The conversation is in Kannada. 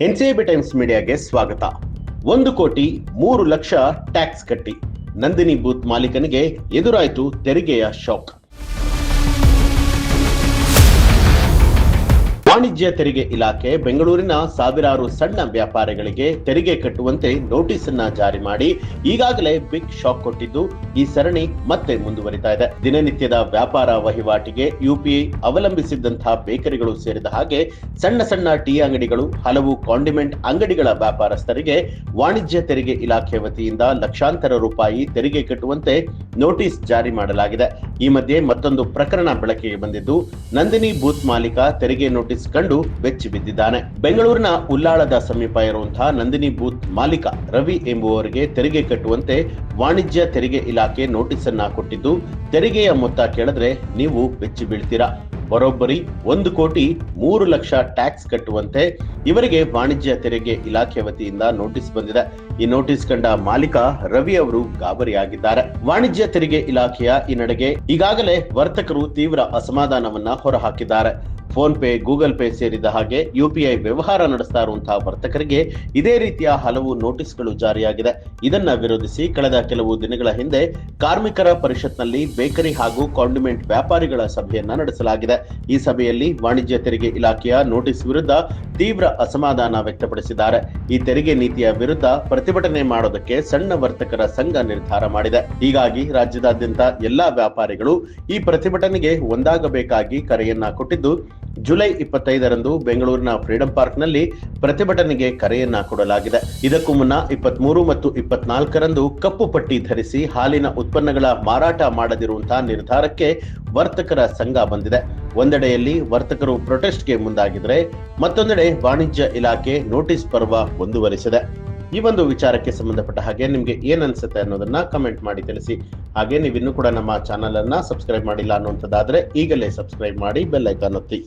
ಎನ್ಸಿಬಿ ಟೈಮ್ಸ್ ಮೀಡಿಯಾಗೆ ಸ್ವಾಗತ. ಒಂದು ಕೋಟಿ ಮೂರು ಲಕ್ಷ ಟ್ಯಾಕ್ಸ್ ಕಟ್ಟಿ. ನಂದಿನಿ ಬೂತ್ ಮಾಲೀಕನಿಗೆ ಎದುರಾಯಿತು ತೆರಿಗೆಯ ಶಾಕ್. ವಾಣಿಜ್ಯ ತೆರಿಗೆ ಇಲಾಖೆ ಬೆಂಗಳೂರಿನ ಸಾವಿರಾರು ಸಣ್ಣ ವ್ಯಾಪಾರಿಗಳಿಗೆ ತೆರಿಗೆ ಕಟ್ಟುವಂತೆ ನೋಟಿಸ್ ಅನ್ನ ಜಾರಿ ಮಾಡಿ ಈಗಾಗಲೇ ಬಿಗ್ ಶಾಕ್ ಕೊಟ್ಟಿದ್ದು, ಈ ಸರಣಿ ಮತ್ತೆ ಮುಂದುವರಿತಾ ಇದೆ. ದಿನನಿತ್ಯದ ವ್ಯಾಪಾರ ವಹಿವಾಟಿಗೆ ಯುಪಿಐ ಅವಲಂಬಿಸಿದ್ದಂತಹ ಬೇಕರಿಗಳು ಸೇರಿದ ಹಾಗೆ ಸಣ್ಣ ಸಣ್ಣ ಟೀ ಅಂಗಡಿಗಳು, ಹಲವು ಕಾಂಡಿಮೆಂಟ್ ಅಂಗಡಿಗಳ ವ್ಯಾಪಾರಸ್ಥರಿಗೆ ವಾಣಿಜ್ಯ ತೆರಿಗೆ ಇಲಾಖೆ ವತಿಯಿಂದ ಲಕ್ಷಾಂತರ ರೂಪಾಯಿ ತೆರಿಗೆ ಕಟ್ಟುವಂತೆ ನೋಟಿಸ್ ಜಾರಿ ಮಾಡಲಾಗಿದೆ. ಈ ಮಧ್ಯೆ ಮತ್ತೊಂದು ಪ್ರಕರಣ ಬೆಳಕಿಗೆ ಬಂದಿದ್ದು, ನಂದಿನಿ ಬೂತ್ ಮಾಲೀಕ ತೆರಿಗೆ ನೋಟಿಸ್ ಕಂಡು ಬೆಚ್ಚಿ ಬಿದ್ದಿದ್ದಾನೆ. ಬೆಂಗಳೂರಿನ ಉಲ್ಲಾಳದ ಸಮೀಪ ಇರುವಂತಹ ನಂದಿನಿ ಬೂತ್ ಮಾಲೀಕ ರವಿ ಎಂಬುವವರಿಗೆ ತೆರಿಗೆ ಕಟ್ಟುವಂತೆ ವಾಣಿಜ್ಯ ತೆರಿಗೆ ಇಲಾಖೆ ನೋಟಿಸ್ ಅನ್ನ ಕೊಟ್ಟಿದ್ದು, ತೆರಿಗೆಯ ಮೊತ್ತ ಕೇಳಿದ್ರೆ ನೀವು ಬೆಚ್ಚಿ ಬೀಳ್ತೀರಾ. ಬರೋಬ್ಬರಿ ಒಂದು ಕೋಟಿ ಮೂರು ಲಕ್ಷ ಟ್ಯಾಕ್ಸ್ ಕಟ್ಟುವಂತೆ ಇವರಿಗೆ ವಾಣಿಜ್ಯ ತೆರಿಗೆ ಇಲಾಖೆ ವತಿಯಿಂದ ನೋಟಿಸ್ ಬಂದಿದೆ. ಈ ನೋಟಿಸ್ ಕಂಡ ಮಾಲೀಕ ರವಿ ಅವರು ಗಾಬರಿಯಾಗಿದ್ದಾರೆ. ವಾಣಿಜ್ಯ ತೆರಿಗೆ ಇಲಾಖೆಯ ಈ ನಡೆಗೆ ಈಗಾಗಲೇ ವರ್ತಕರು ತೀವ್ರ ಅಸಮಾಧಾನವನ್ನ ಹೊರಹಾಕಿದ್ದಾರೆ. ಫೋನ್ ಪೇ, ಗೂಗಲ್ ಪೇ ಸೇರಿದ ಹಾಗೆ ಯುಪಿಐ ವ್ಯವಹಾರ ನಡೆಸ್ತಾ ಇರುವಂತಹ ವರ್ತಕರಿಗೆ ಇದೇ ರೀತಿಯ ಹಲವು ನೋಟಿಸ್ಗಳು ಜಾರಿಯಾಗಿದೆ. ಇದನ್ನ ವಿರೋಧಿಸಿ ಕಳೆದ ಕೆಲವು ದಿನಗಳ ಹಿಂದೆ ಕಾರ್ಮಿಕರ ಪರಿಷತ್ನಲ್ಲಿ ಬೇಕರಿ ಹಾಗೂ ಕಾಂಡಿಮೆಂಟ್ ವ್ಯಾಪಾರಿಗಳ ಸಭೆಯನ್ನ ನಡೆಸಲಾಗಿದೆ. ಈ ಸಭೆಯಲ್ಲಿ ವಾಣಿಜ್ಯ ತೆರಿಗೆ ಇಲಾಖೆಯ ನೋಟಿಸ್ ವಿರುದ್ಧ ತೀವ್ರ ಅಸಮಾಧಾನ ವ್ಯಕ್ತಪಡಿಸಿದ್ದಾರೆ. ಈ ತೆರಿಗೆ ನೀತಿಯ ವಿರುದ್ಧ ಪ್ರತಿಭಟನೆ ಮಾಡೋದಕ್ಕೆ ಸಣ್ಣ ವರ್ತಕರ ಸಂಘ ನಿರ್ಧಾರ ಮಾಡಿದೆ. ಹೀಗಾಗಿ ರಾಜ್ಯದಾದ್ಯಂತ ಎಲ್ಲಾ ವ್ಯಾಪಾರಿಗಳು ಈ ಪ್ರತಿಭಟನೆಗೆ ಒಂದಾಗಬೇಕಾಗಿ ಕರೆಯನ್ನ ಕೊಟ್ಟಿದ್ದು ಜುಲೈ ಇಪ್ಪತ್ತೈದರಂದು ಬೆಂಗಳೂರಿನ ಫ್ರೀಡಂ ಪಾರ್ಕ್ನಲ್ಲಿ ಪ್ರತಿಭಟನೆಗೆ ಕರೆಯನ್ನ ಕೊಡಲಾಗಿದೆ. ಇದಕ್ಕೂ ಮುನ್ನ ಇಪ್ಪತ್ಮೂರು ಮತ್ತು ಇಪ್ಪತ್ನಾಲ್ಕರಂದು ಕಪ್ಪು ಪಟ್ಟಿ ಧರಿಸಿ ಹಾಲಿನ ಉತ್ಪನ್ನಗಳ ಮಾರಾಟ ಮಾಡದಿರುವಂತಹ ನಿರ್ಧಾರಕ್ಕೆ ವರ್ತಕರ ಸಂಘ ಬಂದಿದೆ. ಒಂದೆಡೆಯಲ್ಲಿ ವರ್ತಕರು ಪ್ರೊಟೆಸ್ಟ್ಗೆ ಮುಂದಾಗಿದ್ರೆ ಮತ್ತೊಂದೆಡೆ ವಾಣಿಜ್ಯ ಇಲಾಖೆ ನೋಟಿಸ್ ಪರ್ವ ಮುಂದುವರಿಸಿದೆ. ಈ ಒಂದು ವಿಚಾರಕ್ಕೆ ಸಂಬಂಧಪಟ್ಟ ಹಾಗೆ ನಿಮ್ಗೆ ಏನ್ ಅನ್ಸುತ್ತೆ ಅನ್ನೋದನ್ನ ಕಮೆಂಟ್ ಮಾಡಿ ತಿಳಿಸಿ. ಹಾಗೆ ನೀವು ಇನ್ನೂ ಕೂಡ ನಮ್ಮ ಚಾನಲ್ ಅನ್ನ ಸಬ್ಸ್ಕ್ರೈಬ್ ಮಾಡಿಲ್ಲ ಅನ್ನುವಂಥದ್ದಾದ್ರೆ ಈಗಲೇ ಸಬ್ಸ್ಕ್ರೈಬ್ ಮಾಡಿ ಬೆಲ್ ಐಕಾನ್ ಒತ್ತಿ.